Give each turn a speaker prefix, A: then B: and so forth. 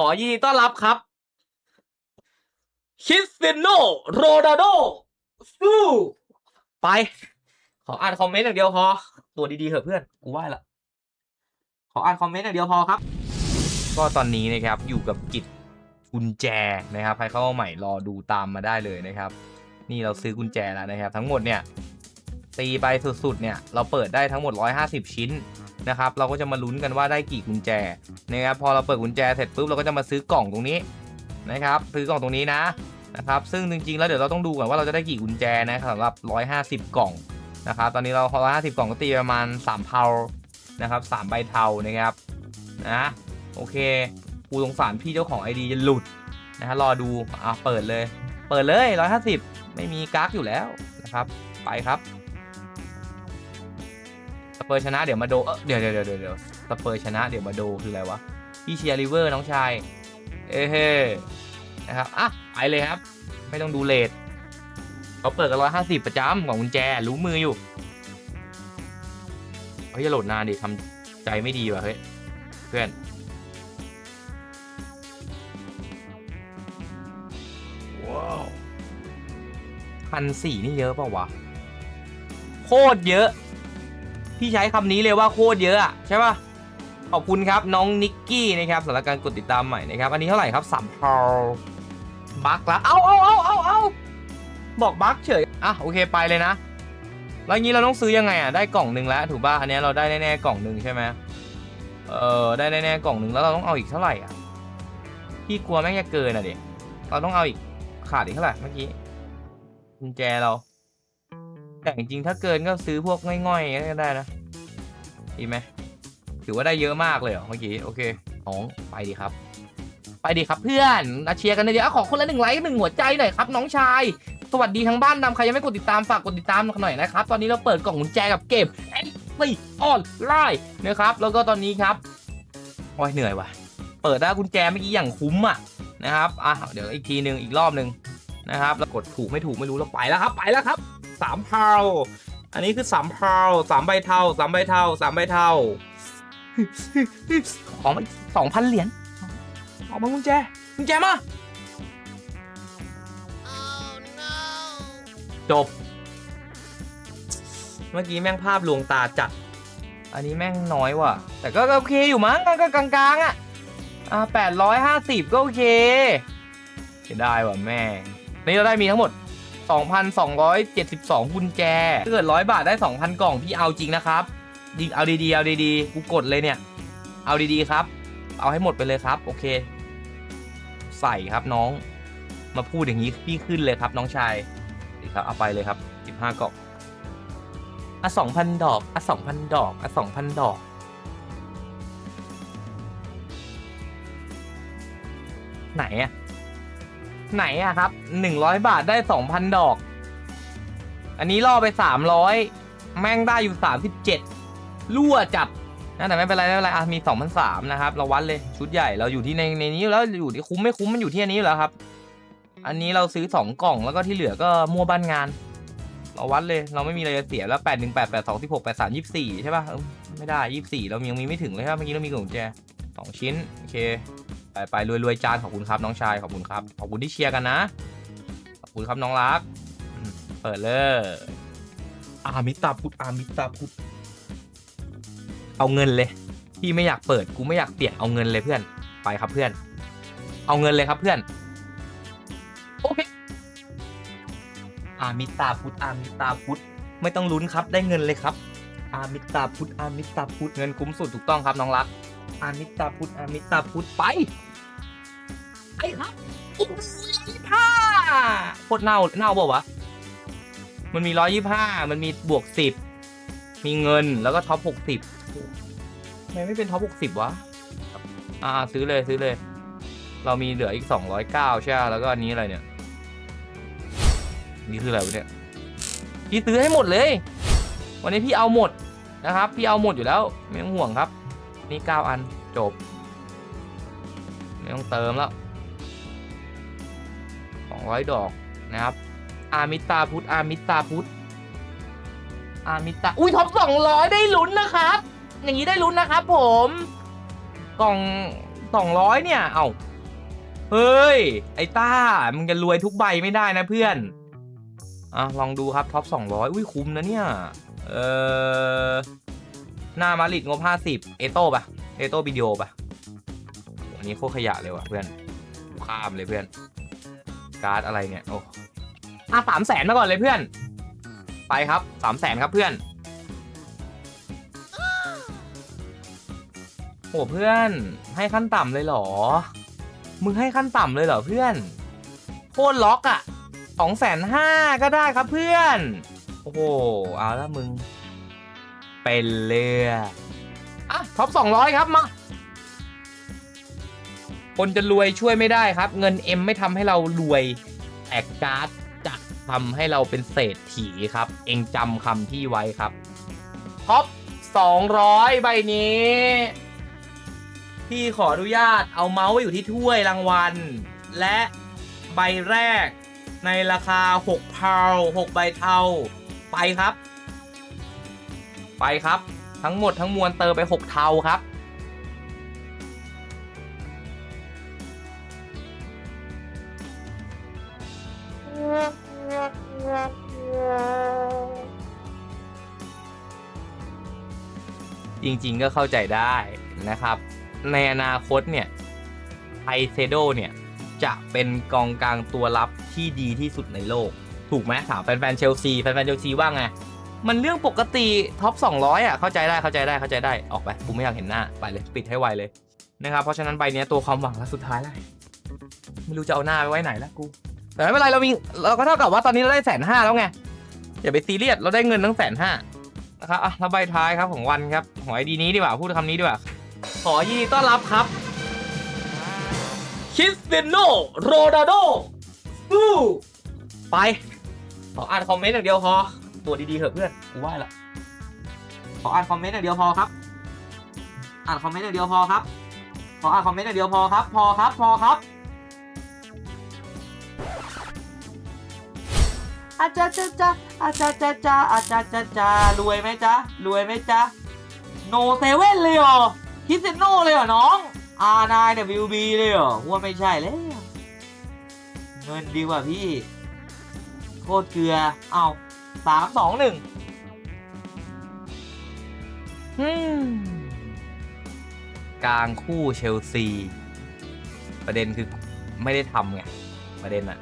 A: ขอยินดีต้อนรับครับคริสเตียโนโรนัลโดสู้ไป ขออ่านคอมเมนต์อย่างเดียวพอ ตัวดีๆเถอะเพื่อน กูไหว้ละ ขออ่านคอมเมนต์อย่างเดียวพอครับ ก็ตอนนี้นะครับอยู่กับกิจกุญแจนะครับใครเข้ามาใหม่รอดูตามมาได้เลยนะครับ นี่เราซื้อกุญแจแล้วนะครับ ทั้งหมดเนี่ยตีไปสุดๆเนี่ยเราเปิดได้ทั้งหมด 150 ชิ้น นะครับเราก็จะมาลุ้นกันว่าได้กี่กุญแจนะครับพอเราเปิดกุญแจเสร็จปุ๊บเราก็จะมาซื้อกล่องตรงนี้นะครับซื้อกล่องตรงนี้นะนะครับซึ่งจริงๆแล้วเดี๋ยวเราต้องดูก่อนว่าเราจะได้กี่กุญแจนะสำหรับ 150 กล่องนะครับตอนนี้เรา150 กล่องก็ตีประมาณ3เพานะครับ3ใบเทานะครับนะโอเคกูสงสารพี่เจ้าของ ID จะหลุดนะฮะรอดูอะเปิดเลย เปิดเลย 150 ไม่มีกั๊กอยู่แล้วนะครับ ไปครับ เปอร์ชนะเดี๋ยวมาดเออเดี๋ยวเดี๋ยวเดี๋ยวเดี๋ยวสเปอร์ชนะเดี๋ยวมาโดคืออะไรวะพี่เชียร์ริเวอร์น้องชาย เอ้เฮ้นะครับอะไปเลยครับ ไม่ต้องดูเลทเขาเปิดกันร้อยห้าสิบประจำของกุญแจรู้มืออยู่เฮ้ยโหลดนานดิทำใจไม่ดีว่ะเฮ้ยเพื่อนว้าวพันสี่นี่เยอะเปล่าวะโคตรเยอะ พี่ใช้คำนี้เลยว่าโคตรเยอะใช่ป่ะขอบคุณครับน้องนิกกี้นะครับสำหรับการกดติดตามใหม่นะครับ อันนี้เท่าไหร่ครับสามพาวบักละเอาเอาเอาเอาเอาบอกบักเฉยอะโอเคไปเลยนะ แล้วงี้เราต้องซื้อยังไงอะได้กล่องหนึ่งแล้วถูกป่ะอันนี้เราได้แน่ๆกล่องหนึ่งใช่ไหมเออได้แน่ๆกล่องหนึ่งแล้วเราต้องเอาอีกเท่าไหร่อะพี่กลัวแม่งจะเกินอะเด็กเราต้องเอาอีกขาดอีกเท่าไหร่เมื่อกี้กุญแจเรา แต่จริงๆถ้าเกินก็ซื้อพวกง่อยๆก็ได้นะดีไหมถือว่าได้เยอะมากเลยเหรอเมื่อกี้โอเคน้องไปดีครับ ไปดีครับเพื่อนมาเชียร์กันเลยเดี๋ยวขอคนละหนึ่งไลค์หนึ่งหัวใจหน่อยครับน้องชาย สวัสดีทั้งบ้านนำใครยังไม่กดติดตามฝากกดติดตามหน่อยนะครับ ตอนนี้เราเปิดกล่องกุญแจกับเกมไอ้ตีออนไลน์นะครับ แล้วก็ตอนนี้ครับโอ้ยเหนื่อยว่ะ เปิดได้กุญแจเมื่อกี้อย่างคุ้มอะนะครับอะเดี๋ยวอีกทีหนึ่งอีกรอบหนึ่งนะครับแล้วกดถูกไม่ถูกไม่รู้เราไปแล้วครับไปแล้วครับ สามพาวอันนี้คือสามพาวสามใบเทาสามใบเทาสามใบเทาขอมาสองพันเหรียญออกมากุญแจกุญแจมาจบ เมื่อกี้แม่งภาพลวงตาจัด อันนี้แม่งน้อยว่ะ แต่ก็โอเคอยู่มั้งก็กลางๆอะ อ่าแปดร้อยห้าสิบก็โอเคเสียดายว่ะแม่ นี่เราได้มีทั้งหมด 2,272กุญแจถ้าเกิดร้อยบาทได้ 2,000 กล่องพี่เอาจริงนะครับดีเอาดีๆเอาดีๆกูกดเลยเนี่ย เอาดีๆครับ เอาให้หมดไปเลยครับ โอเค ใส่ครับน้อง มาพูดอย่างนี้พี่ขึ้นเลยครับ น้องชายดีครับเอาไปเลยครับ 15กล่องอะ2,000 ดอกอะ2,000 ดอกอะ2,000 ดอกไหนอะ ไหนอะครับ100บาทได้2,000ดอก อันนี้ล่อไป300แม่งได้อยู่37รั่วจัดนะแต่ไม่เป็นไรไม่เป็นไรอะมี2,003นะครับ เราวัดเลยชุดใหญ่เราอยู่ที่ในในนี้แล้วอยู่ที่คุ้มไม่คุ้มมันอยู่ที่อันนี้แล้วครับ อันนี้เราซื้อ2กล่องแล้วก็ที่เหลือก็มั่วบ้านงาน เราวัดเลยเราไม่มีอะไรจะเสียแล้ว8 1 8 8 2 16 8 3 24ใช่ป่ะไม่ได้24เรายังมีไม่ถึงเลยครับเมื่อกี้เรามีกุญแจสองชิ้นโอเค ไปไปรวยรวยจานขอบคุณครับน้องชายขอบคุณครับขอบคุณที่เชียร์กันนะ ขอบคุณครับน้องรักอืมเปิดเลยอามิตาพุทธอามิตาพุทธเอาเงินเลยพี่ไม่อยากเปิดกูไม่อยากเปลี่ยนเอาเงินเลยเพื่อนไปครับเพื่อน เอาเงินเลยครับเพื่อนโอเคอามิตาพุทธอามิตาพุทธไม่ต้องลุ้นครับได้เงินเลยครับ อามิตาพุทธอามิตาพุทธเงินคุ้มสุดถูกต้องครับน้องรักอามิตาพุทธอามิตาพุทธไป ไปครับอีกยี่ห้าโคตรเน่าเน่าเปล่าวะ มันมีร้อยยี่ห้ามันมีบวกสิบมีเงินแล้วก็ท็อปหกสิบทำไมไม่เป็นท็อปหกสิบวะ อ่าซื้อเลยซื้อเลย เรามีเหลืออีกสองร้อยเก้าใช่ไหมแล้วก็อันนี้อะไรเนี่ย นี่คืออะไรวะเนี่ย พี่ซื้อให้หมดเลย วันนี้พี่เอาหมดนะครับ พี่เอาหมดอยู่แล้ว ไม่ต้องห่วงครับ นี่เก้าอันจบ ไม่ต้องเติมแล้ว สองร้อยดอกนะครับ อามิตาพุทธอามิตาพุทธอามิตาอุ้ยท็อปสองร้อยได้ลุ้นนะครับ อย่างนี้ได้ลุ้นนะครับ ผมกล่องสองร้อยเนี่ย เอ้าเฮ้ย ไอ้ต้า มึงจะรวยทุกใบไม่ได้นะเพื่อน อะ ลองดูครับท็อปสองร้อยอุ้ยคุ้มนะเนี่ย เออหน้ามาริดงบห้าสิบเอโต้ปะเอโต้วิดีโอปะอันนี้โคตรขยะเลยว่ะเพื่อนข้ามเลยเพื่อน การ์ดอะไรเนี่ยโอ้อะสามแสนมาก่อนเลยเพื่อน ไปครับสามแสนครับเพื่อนโอ้เพื่อนให้ขั้นต่ำเลยเหรอ มึงให้ขั้นต่ำเลยเหรอเพื่อนโคตรล็อกอะ่ะสองแสนห้าก็ได้ครับเพื่อน โอ้โหเอาละมึง เป็นเรืออะท็อปสองร้อยครับมา คนจะรวยช่วยไม่ได้ครับ เงินเอ็มไม่ทำให้เรารวยแต่การ์ดจะทำให้เราเป็นเศรษฐีครับ เองจำคำที่ไว้ครับท็อป200 ใบนี้ พี่ขออนุญาตเอาเมาส์ไว้อยู่ที่ถ้วยรางวัล และใบแรกในราคา 6 เพา6ใบเทาไปครับ ไปครับ ทั้งหมดทั้งมวลเติมไป 6 เทาครับ จริง ๆ ก็เข้าใจได้นะครับ ในอนาคตเนี่ยไอเซโดเนี่ย จะเป็นกองกลางตัวรับที่ดีที่สุดในโลก ถูกไหมถามแฟนๆเชลซีแฟนๆเชลซีว่าไง มันเรื่องปกติท็อป 200 อะ เข้าใจได้เข้าใจได้เข้าใจได้ออกไปกูไม่อยากเห็นหน้าไปเลยปิดให้ไวเลยนะครับเพราะฉะนั้นใบเนี้ยตัวความหวังและสุดท้ายแล้วไม่รู้จะเอาหน้าไปไว้ไหนแล้วกู แต่ไม่เป็นไรเรามีเราก็เท่ากับว่าตอนนี้เราได้แสนห้าแล้วไงอย่าไปซีเรียสเราได้เงินตั้งแสนห้า ครับอะแล้วใบท้ายครับของวันครับของไอดีนี้ดีกว่าพูดคำนี้ดีกว่าขอยินดีต้อนรับครับคริสเตียโนโรนัลโดสู้ไปขออ่านคอมเมนต์อย่างเดียวพอตัวดีๆเถอะเพื่อนกูไหว้ละขออ่านคอมเมนต์อย่างเดียวพอครับ อ่านคอมเมนต์อย่างเดียวพอครับขออ่านคอมเมนต์อย่างเดียวพอครับ พอครับพอครับ อาจารย์จ้าจ้าอาจารย์จ้าจ้าอาจารย์จ้าจ้ารวยไหมจ๊ะรวยไหมจ๊ะโนเซเว่นเลยเหรอคิดเซโนเลยเหรอน้องอาร์นายเนี่ยวิวบีเลยเหรอว่าไม่ใช่แล้วเงินดีกว่าพี่โคตรเกลือ เอาสามสองหนึ่งอืมกลางคู่เชลซี ประเด็นคือไม่ได้ทำไง ประเด็นอะ